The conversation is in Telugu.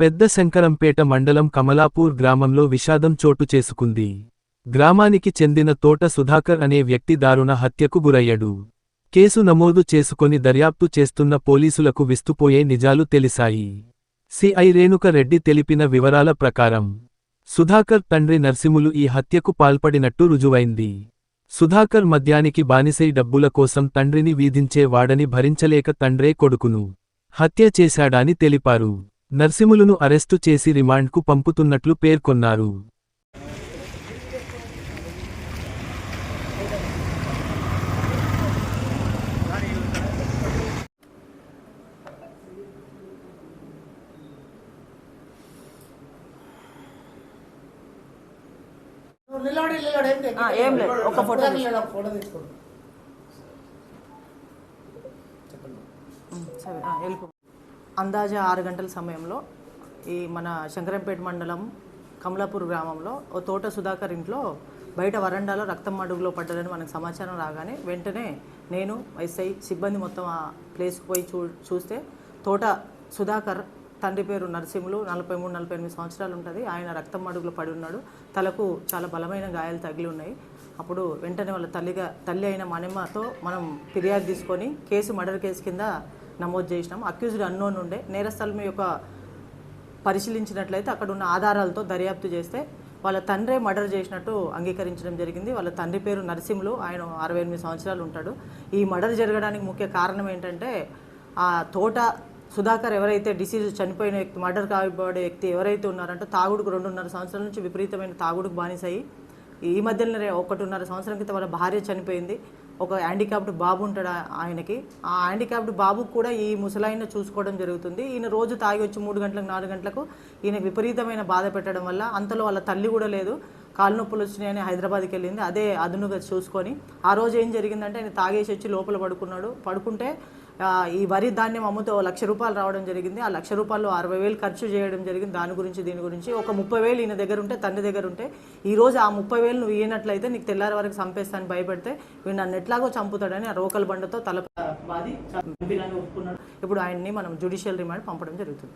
పెద్ద శంకరంపేట మండలం కమలాపూర్ గ్రామంలో విషాదం చోటు చేసుకుంది. గ్రామానికి చెందిన తోట సుధాకర్ అనే వ్యక్తి దారుణ హత్యకు గురయ్యాడు. కేసు నమోదు చేసుకొని దర్యాప్తు చేస్తున్న పోలీసులకు విస్తుపోయే నిజాలు తెలిసాయి సిఐ రేణుకరెడ్డి తెలిపిన వివరాల ప్రకారం సుధాకర్ తండ్రి నర్సింహులు ఈ హత్యకు పాల్పడినట్టు రుజువైంది. సుధాకర్ మద్యానికి బానిసై డబ్బుల కోసం తండ్రిని వీధించే వాడని భరించలేక తండ్రే కొడుకును హత్య చేశాడాని తెలిపారు. నర్సింహులును అరెస్టు చేసి రిమాండ్కు పంపుతున్నట్లు పేర్కొన్నారు. ఏం లేదు. ఒక ఫోటో తీసుకోండి అందాజా ఆరు గంటల సమయంలో ఈ మన శంకరంపేట మండలం కమలాపూర్ గ్రామంలో ఓ తోట సుధాకర్ ఇంట్లో బయట వరండాలో రక్తం అడుగులో పడ్డదని మనకు సమాచారం రాగానే వెంటనే నేను ఎస్ఐ సిబ్బంది మొత్తం ఆ ప్లేస్కి పోయి చూ చూస్తే తోట సుధాకర్ తండ్రి పేరు నరసింహులు నలభై మూడు నలభై ఎనిమిది సంవత్సరాలు ఉంటుంది. ఆయన రక్తం అడుగులో పడి ఉన్నాడు. తలకు చాలా బలమైన గాయాలు తగిలి ఉన్నాయి. అప్పుడు వెంటనే వాళ్ళ తల్లిగా తల్లి అయిన మనమ్మతో మనం ఫిర్యాదు తీసుకొని కేసు మర్డర్ కేసు కింద నమోదు చేసినాం అక్యూజ్డ్ అన్నోన్ ఉండే. నేరస్థలం యొక్క పరిశీలించినట్లయితే అక్కడ ఉన్న ఆధారాలతో దర్యాప్తు చేస్తే వాళ్ళ తండ్రే మర్డర్ చేసినట్టు అంగీకరించడం జరిగింది. వాళ్ళ తండ్రి పేరు నరసింహులు. ఆయన అరవై ఎనిమిది సంవత్సరాలు ఉంటాడు. ఈ మర్డర్ జరగడానికి ముఖ్య కారణం ఏంటంటే ఆ తోట సుధాకర్ ఎవరైతే డిసీజ్ చనిపోయిన వ్యక్తి మర్డర్ కాబడే వ్యక్తి ఎవరైతే ఉన్నారంటే తాగుడుకు రెండున్నర సంవత్సరాల నుంచి విపరీతమైన తాగుడుకు బానిసయ్యి. ఈ మధ్యలోనే ఒకటిన్నర సంవత్సరం క్రితం వాళ్ళ భార్య చనిపోయింది. ఒక హ్యాండిక్యాప్డ్ బాబు ఉంటాడు ఆయనకి? ఆ హ్యాండిక్యాప్డ్ బాబుకు కూడా ఈ ముసలాయిన చూసుకోవడం జరుగుతుంది. ఈయన రోజు తాగి వచ్చి మూడు గంటలకు నాలుగు గంటలకు ఈయన విపరీతమైన బాధ పెట్టడం వల్ల అంతలో వాళ్ళ తల్లి కూడా లేదు. కాలు నొప్పులు వచ్చినాయని హైదరాబాద్కి వెళ్ళింది. అదే అదునుగా చూసుకొని. ఆ రోజు ఏం జరిగిందంటే ఆయన తాగేసి వచ్చి లోపల పడుకున్నాడు. పడుకుంటే ఈ వరి ధాన్యం అమ్ముతూ లక్ష రూపాయలు రావడం జరిగింది ఆ లక్ష రూపాయలు అరవై వేలు ఖర్చు చేయడం జరిగింది దాని గురించి దీని గురించి ఒక ముప్పై వేలు ఈయన దగ్గర ఉంటే తండ్రి దగ్గర ఉంటే ఈ రోజు ఆ ముప్పై వేలు నువ్వు ఇయ్యనట్లయితే నీకు తెల్లారి వరకు చంపేస్తాను భయపెడితే వీడు నన్ను ఎట్లాగో చంపుతాడని ఆ రోకల బండతో తల ఇప్పుడు ఆయన్ని మనం జ్యుడిషియల్ రిమాండ్ పంపడం జరుగుతుంది